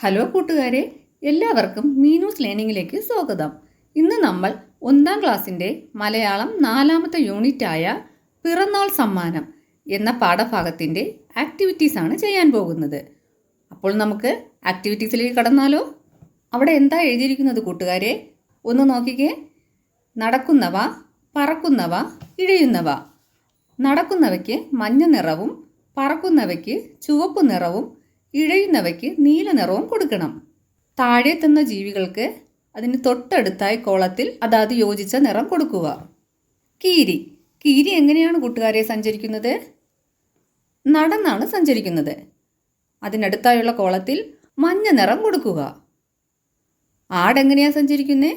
Hello കൂട്ടുകാരെ എല്ലാവർക്കും മീനൂസ് ലേണിംഗിലേക്ക് സ്വാഗതം. ഇന്ന് നമ്മൾ ഒന്നാം ക്ലാസ്സിന്റെ മലയാളം നാലാമത്തെ യൂണിറ്റായ പിറന്നാൾ സമ്മാനം എന്ന പാഠഭാഗത്തിന്റെ ആക്ടിവിറ്റീസ് ആണ് ചെയ്യാൻ പോകുന്നത്. അപ്പോൾ നമുക്ക് ആക്ടിവിറ്റീസിലേക്ക് കടന്നാലോ? അവിടെ എന്താ എഴുതിയിരിക്കുന്നത് കൂട്ടുകാരെ? ഒന്ന് നോക്കിക്കേ. നടക്കുന്നവ പറക്കുന്നവ ഇഴയുന്നവ. നടക്കുന്നവയ്ക്ക് മഞ്ഞ നിറവും പറക്കുന്നവയ്ക്ക് ചുവപ്പ് നിറവും ഇഴയുന്നവയ്ക്ക് നീല നിറവും കൊടുക്കണം. താഴെ തന്ന ജീവികൾക്ക് അതിന് തൊട്ടടുത്തായി കോളത്തിൽ അതാത് യോജിച്ച നിറം കൊടുക്കുക. കീരി. കീരി എങ്ങനെയാണ് കൂട്ടുകാരെ സഞ്ചരിക്കുന്നത്? നടന്നാണ് സഞ്ചരിക്കുന്നത്. അതിനടുത്തായുള്ള കോളത്തിൽ മഞ്ഞ നിറം കൊടുക്കുക. ആടെങ്ങനെയാണ് സഞ്ചരിക്കുന്നേ?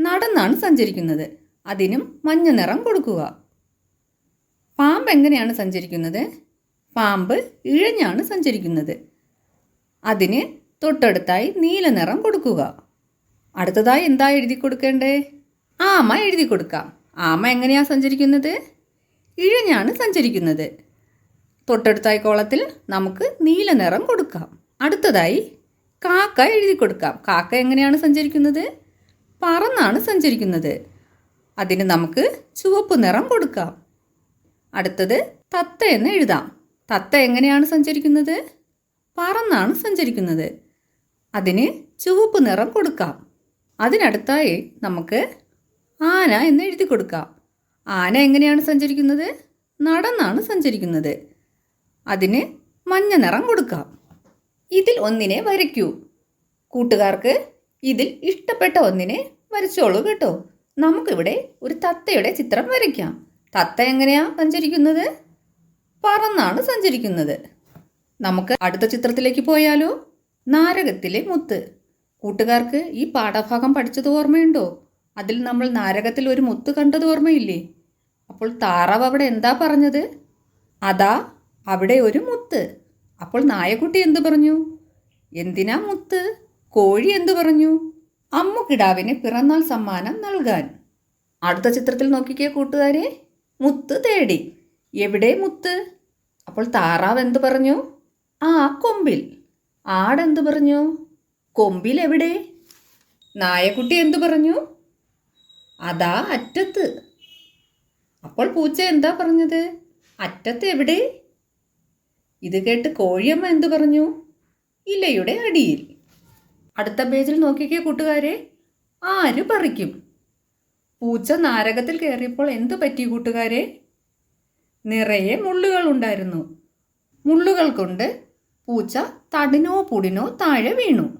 നടന്നാണ് സഞ്ചരിക്കുന്നത്. അതിനും മഞ്ഞ നിറം കൊടുക്കുക. പാമ്പ് എങ്ങനെയാണ് സഞ്ചരിക്കുന്നത്? പാമ്പ് ഇഴഞ്ഞാണ് സഞ്ചരിക്കുന്നത്. അതിന് തൊട്ടടുത്തായി നീല നിറം കൊടുക്കുക. അടുത്തതായി എന്താ എഴുതി കൊടുക്കേണ്ടേ? ആമ എഴുതി കൊടുക്കാം. ആമ എങ്ങനെയാണ് സഞ്ചരിക്കുന്നത്? ഇഴഞ്ഞാണ് സഞ്ചരിക്കുന്നത്. തൊട്ടടുത്തായി കോളത്തിൽ നമുക്ക് നീല നിറം കൊടുക്കാം. അടുത്തതായി കാക്ക എഴുതി കൊടുക്കാം. കാക്ക എങ്ങനെയാണ് സഞ്ചരിക്കുന്നത്? പറന്നാണ് സഞ്ചരിക്കുന്നത്. അതിന് നമുക്ക് ചുവപ്പ് നിറം കൊടുക്കാം. അടുത്തത് തത്ത എന്ന് എഴുതാം. തത്ത എങ്ങനെയാണ് സഞ്ചരിക്കുന്നത്? പറന്നാണ് സഞ്ചരിക്കുന്നത്. അതിന് ചുവപ്പ് നിറം കൊടുക്കാം. അതിനടുത്തായി നമുക്ക് ആന എന്ന് എഴുതി കൊടുക്കാം. ആന എങ്ങനെയാണ് സഞ്ചരിക്കുന്നത്? നടന്നാണ് സഞ്ചരിക്കുന്നത്. അതിന് മഞ്ഞ നിറം കൊടുക്കാം. ഇതിൽ ഒന്നിനെ വരയ്ക്കൂ. കൂട്ടുകാർക്ക് ഇതിൽ ഇഷ്ടപ്പെട്ട ഒന്നിനെ വരച്ചോളൂ കേട്ടോ. നമുക്കിവിടെ ഒരു തത്തയുടെ ചിത്രം വരയ്ക്കാം. തത്ത എങ്ങനെയാണ് സഞ്ചരിക്കുന്നത്? പറന്നാണ് സഞ്ചരിക്കുന്നത്. നമുക്ക് അടുത്ത ചിത്രത്തിലേക്ക് പോയാലോ? നാരകത്തിലെ മുത്ത്. കൂട്ടുകാർക്ക് ഈ പാഠഭാഗം പഠിച്ചത് ഓർമ്മയുണ്ടോ? അതിൽ നമ്മൾ നാരകത്തിൽ ഒരു മുത്ത് കണ്ടത് ഓർമ്മയില്ലേ? അപ്പോൾ താറാവ് അവിടെ എന്താ പറഞ്ഞത്? അതാ അവിടെ ഒരു മുത്ത്. അപ്പോൾ നായക്കുട്ടി എന്തു പറഞ്ഞു? എന്തിനാ മുത്ത്? കോഴി എന്തു പറഞ്ഞു? അമ്മുക്കിടാവിന് പിറന്നാൾ സമ്മാനം നൽകാൻ. അടുത്ത ചിത്രത്തിൽ നോക്കിക്കേ കൂട്ടുകാരെ. മുത്ത് തേടി. എവിടെ മുത്ത്? അപ്പോൾ താറാവ് എന്തു പറഞ്ഞു? ആ കൊമ്പിൽ. ആടെന്ത് പറഞ്ഞു? കൊമ്പിൽ എവിടെ? നായക്കുട്ടി എന്തു പറഞ്ഞു? അതാ അറ്റത്ത്. അപ്പോൾ പൂച്ച എന്താ പറഞ്ഞത്? അറ്റത്ത് എവിടെ? ഇത് കേട്ട് കോഴിയമ്മ എന്തു പറഞ്ഞു? ഇലയുടെ അടിയിൽ. അടുത്ത പേജിൽ നോക്കിക്കേ കൂട്ടുകാരെ. ആര് പറിക്കും? പൂച്ച നാരകത്തിൽ കയറിയപ്പോൾ എന്തു പറ്റി കൂട്ടുകാരെ? നിറയെ മുള്ളുകൾ ഉണ്ടായിരുന്നു മുള്ളുകൾ കൊണ്ട് പൂച്ച തടിനോ പുടിനോ താഴെ വീണു.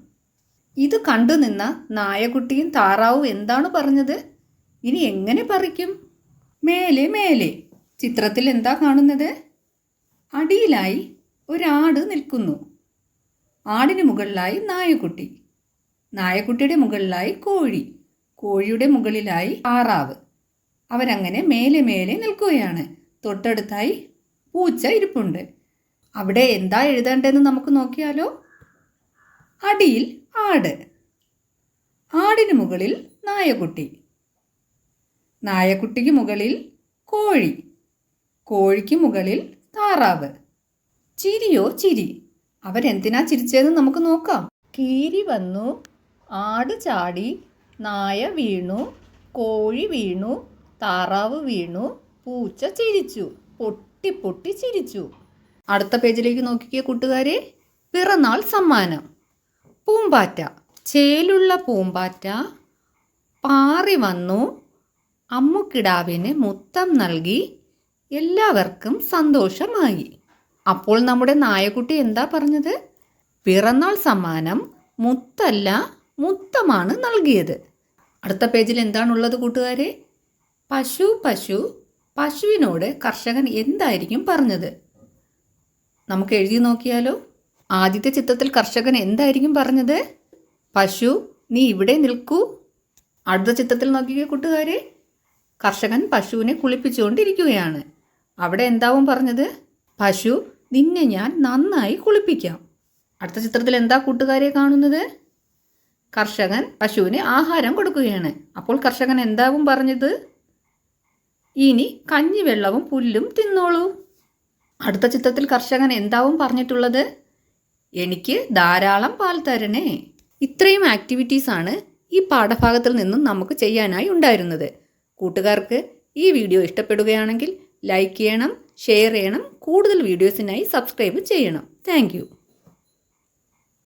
ഇത് കണ്ടു നിന്ന നായകുട്ടിയും താറാവും എന്താണ് പറഞ്ഞത്? ഇനി എങ്ങനെ പറിക്കും? മേലെ മേലെ. ചിത്രത്തിൽ എന്താ കാണുന്നത്? അടിയിലായി ഒരാട് നിൽക്കുന്നു. ആടിന് മുകളിലായി നായക്കുട്ടി നായക്കുട്ടിയുടെ മുകളിലായി കോഴി. കോഴിയുടെ മുകളിലായി ആറാവ് അവരങ്ങനെ മേലെ മേലെ നിൽക്കുകയാണ്. തൊട്ടടുത്തായി പൂച്ച ഇരിപ്പുണ്ട്. അവിടെ എന്താ എഴുതേണ്ടതെന്ന് നമുക്ക് നോക്കിയാലോ? അടിയിൽ ആട്. ആടിന് മുകളിൽ നായക്കുട്ടി. നായക്കുട്ടിക്ക് മുകളിൽ കോഴി. കോഴിക്ക് മുകളിൽ താറാവ്. ചിരിയോ ചിരി. അവരെന്തിനാ ചിരിച്ചതെന്ന് നമുക്ക് നോക്കാം. കീരി വന്നു ആട് ചാടി നായ വീണു കോഴി വീണു താറാവ് വീണു പൂച്ച ചിരിച്ചു. പൊട്ടി പൊട്ടി ചിരിച്ചു. അടുത്ത പേജിലേക്ക് നോക്കിക്കേ കൂട്ടുകാരെ. പിറന്നാൾ സമ്മാനം. പൂമ്പാറ്റ. ചേലുള്ള പൂമ്പാറ്റ. പാറി വന്നു. അമ്മുക്കിടാവിന് മുത്തം നൽകി. എല്ലാവർക്കും സന്തോഷമായി. അപ്പോൾ നമ്മുടെ നായക്കുട്ടി എന്താ പറഞ്ഞത്? പിറന്നാൾ സമ്മാനം മുത്തല്ല മുത്തമാണ് നൽകിയത്. അടുത്ത പേജിൽ എന്താണുള്ളത് കൂട്ടുകാരെ? പശു പശു പശുവിനോട് കർഷകൻ എന്തായിരിക്കും പറഞ്ഞത്? നമുക്ക് എഴുതി നോക്കിയാലോ? ആദ്യത്തെ ചിത്രത്തിൽ കർഷകൻ എന്തായിരിക്കും പറഞ്ഞത്? പശു നീ ഇവിടെ നിൽക്കൂ. അടുത്ത ചിത്രത്തിൽ നോക്കിയ കൂട്ടുകാരെ. കർഷകൻ പശുവിനെ കുളിപ്പിച്ചുകൊണ്ടിരിക്കുകയാണ്. അവിടെ എന്താവും പറഞ്ഞത്? പശു നിന്നെ ഞാൻ നന്നായി കുളിപ്പിക്കാം. അടുത്ത ചിത്രത്തിൽ എന്താ കൂട്ടുകാരെ കാണുന്നത്? കർഷകൻ പശുവിന് ആഹാരം കൊടുക്കുകയാണ്. അപ്പോൾ കർഷകൻ എന്താവും പറഞ്ഞത്? ഇനി കഞ്ഞിവെള്ളവും പുല്ലും തിന്നോളൂ. അടുത്ത ചിത്രത്തിൽ കർഷകൻ എന്താവും പറഞ്ഞിട്ടുള്ളത്? എനിക്ക് ധാരാളം പാൽ തരണേ. ഇത്രയും ആക്ടിവിറ്റീസ് ആണ് ഈ പാഠഭാഗത്തിൽ നിന്നും നമുക്ക് ചെയ്യാനായി ഉണ്ടായിരുന്നത്. കൂട്ടുകാർക്ക് ഈ വീഡിയോ ഇഷ്ടപ്പെടുകയാണെങ്കിൽ ലൈക്ക് ചെയ്യണം ഷെയർ ചെയ്യണം കൂടുതൽ വീഡിയോസിനായി സബ്സ്ക്രൈബ് ചെയ്യണം. താങ്ക്